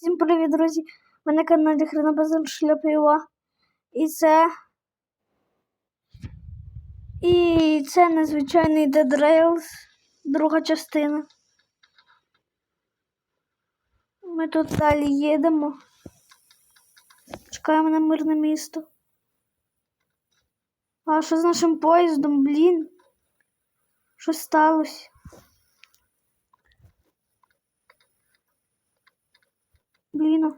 Всім привіт, друзі! Ви на каналі Хренобазар Шляпива. І це. І це незвичайний Dead Rails, друга частина. Ми тут далі їдемо. Чекаємо на мирне місто. А що з нашим поїздом, блін? Що сталося? Блін.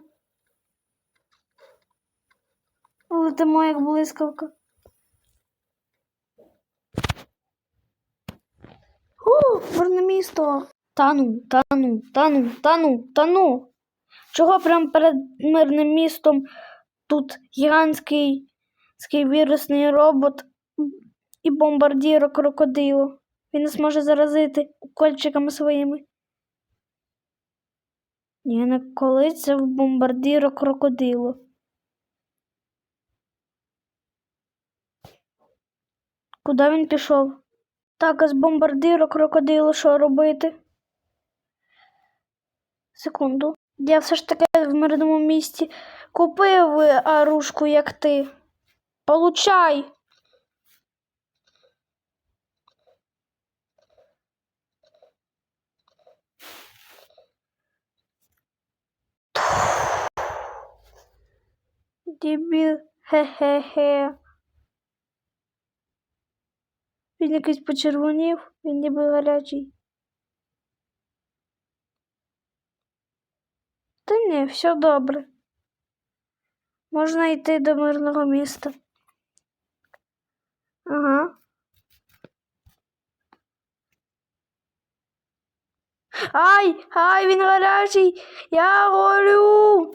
Летимо як блискавка. О, мирне місто. Тану, тану, тану, тану, тану. Чого прямо перед мирним містом тут гігантський вірусний робот і бомбардіро крокодило. Він нас може заразити укольчиками своїми. Ні, не коли це в бомбардіро крокодило. Куди він пішов? Так, а з бомбардиро крокодило що робити? Секунду. Я все ж таки в мирному місті купив арушку, як ти. Получай! Дебіл, хе-хе-хе. Він якийсь почервонів, він ніби гарячий. Та ні, все добре. Можна йти до мирного міста. Ага. Ай, ай, він гарячий. Я горю.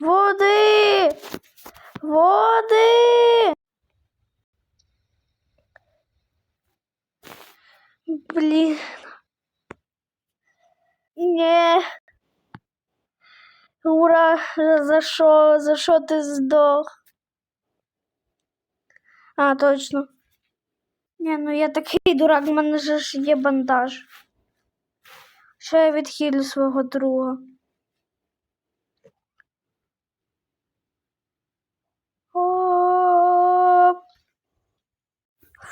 Води. Води. Блін. Ні. Ура, за що? За що ти здох? А, точно. Ні, ну я такий дурак, в мене ж є бандаж. Що я відхилю свого друга.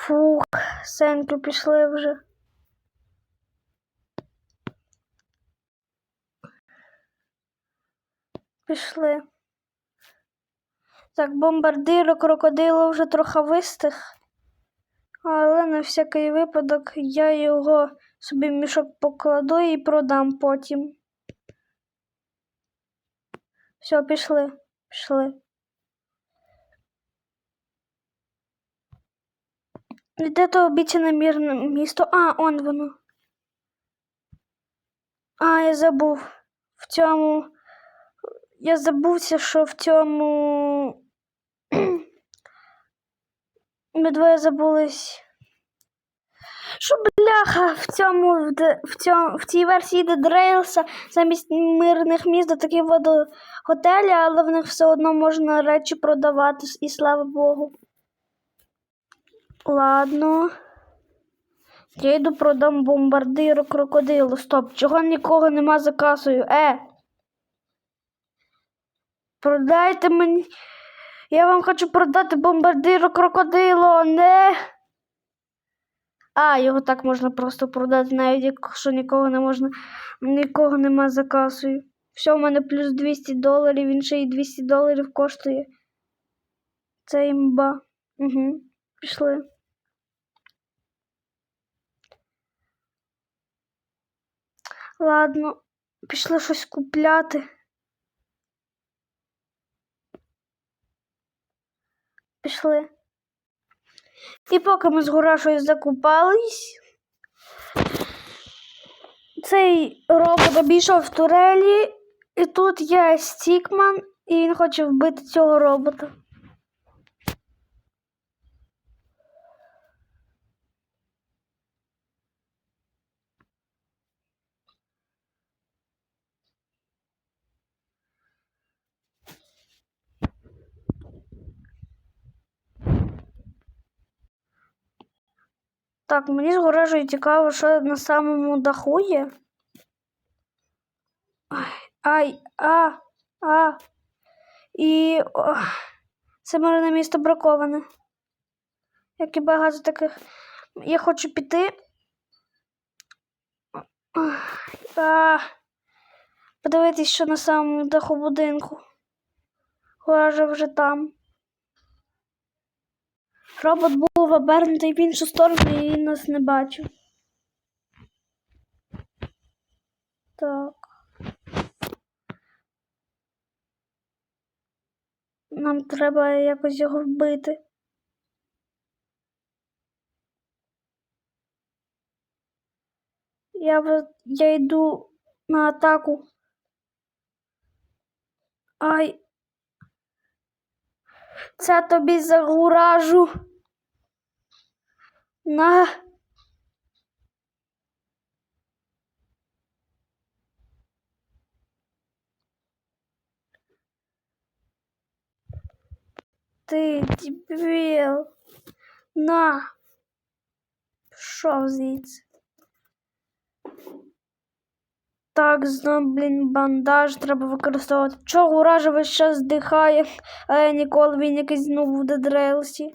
Фух, сеньки пішли вже. Пішли. Так, бомбардиро крокодило вже трохи вистиг. Але на всякий випадок я його собі в мішок покладу і продам потім. Все, пішли, пішли. Де то обіцяне мірне місто? А, он воно. А, я забув. В цьому. Я забувся, що в цьому. Ми двоє забулись. Що бляха в цьому в, де- цьому в цій версії Dead Rails замість мирних міст до такі водоготелі, але в них все одно можна речі продавати, і слава Богу. Ладно. Я йду продам бомбардиру крокодилу. Стоп, чого нікого нема за касою? Е. Продайте мені. Я вам хочу продати бомбардиру крокодило, не. А, його так можна просто продати, навіть якщо нікого не можна, нікого нема за касою. Все, у мене плюс 200 доларів, він ще й 200 доларів коштує. Це імба. Угу. Пішли. Ладно, пішли щось купляти. Пішли. І поки ми з Гурашою закупались, цей робот обійшов турелі, і тут є Стікман, і він хоче вбити цього робота. Так, мені з Гурашою цікаво, що на самому даху є. Ай, а. А. І. О, це мирне місто браковане. Як і багато таких. Я хочу піти. А, подивитись, що на самому даху будинку. Гора вже там. Робот був обернутий в іншу сторону і він нас не бачив. Так. Нам треба якось його вбити. Я, я йду на атаку. Ай. Це тобі за гуражу. На. Ти дебіл. На. Пішов звідси. Так, знов, блін, бандаж треба використовувати. Чого уража весь час здихає, а я ніколи він якийсь знову буде дрелсі.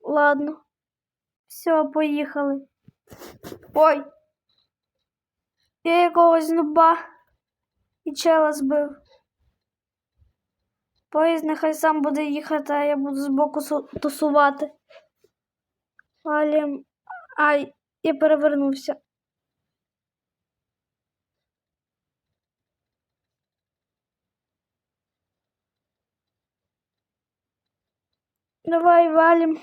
Ладно. Все, поїхали. Ой. Я якогось нуба і чела збив. Поїзд нехай сам буде їхати, а я буду збоку тусувати. Валім. Ай, я перевернувся. Давай валим.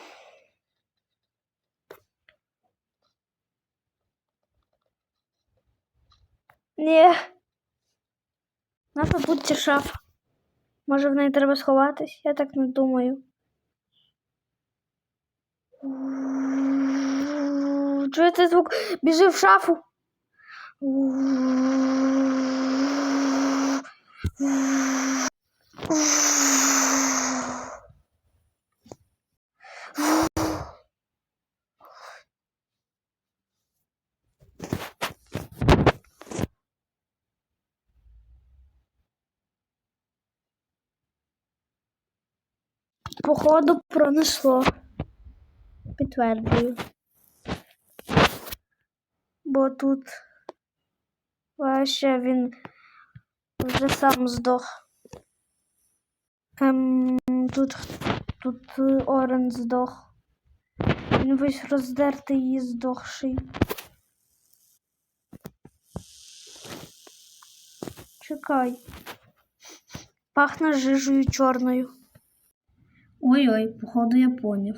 Ні. Тут ця шафа. Може в неї треба сховатись? Я так не думаю. Чуєте звук? Біжи в шафу. Походу пронесло. Підтверджую. Бо тут ще він вже сам здох. Ем, тут, тут е, Орен здох. Він весь роздертий і здохший. Чекай. Пахне жижею чорною. Ой-ой, походу я поняв.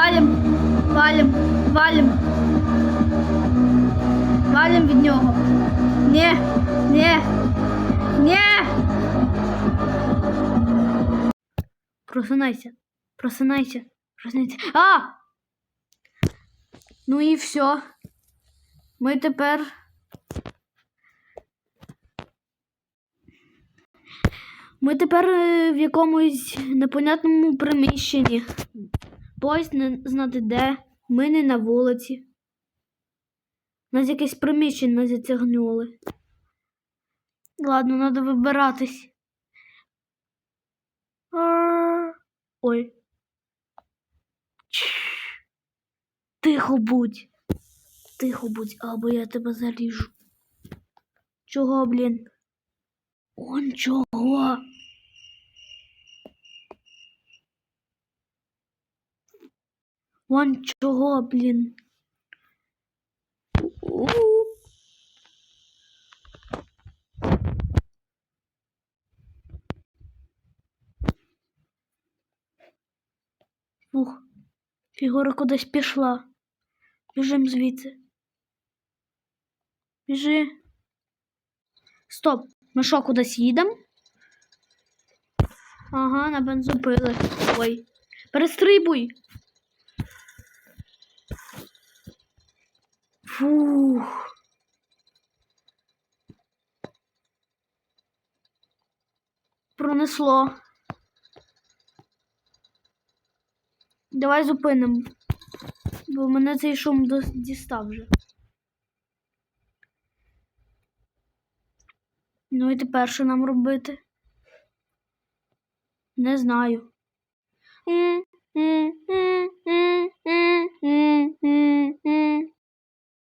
Валим, валим, валим, валим. Від нього. Не, не, не. Просинайся, просинайся, просинайся. А! Ну і все. Ми тепер. Ми тепер е, в якомусь непонятному приміщенні. Поїзд не знати де. Ми не на вулиці. Нас якесь приміщення затягнули. Ладно, треба вибиратись. Ой. Тихо будь. Тихо будь, або я тебе заріжу. Чого, блін? Он чого? Вон чого, блін. У. Ух, фігура кудись пішла. Біжим звідси. Біжи. Стоп. Ми що, кудись їдемо? Ага, на бензопили. Ой. Перестрибуй. Фух. Пронесло. Давай зупинимо, бо мене цей шум дістав вже. Ну і тепер що нам робити? Не знаю.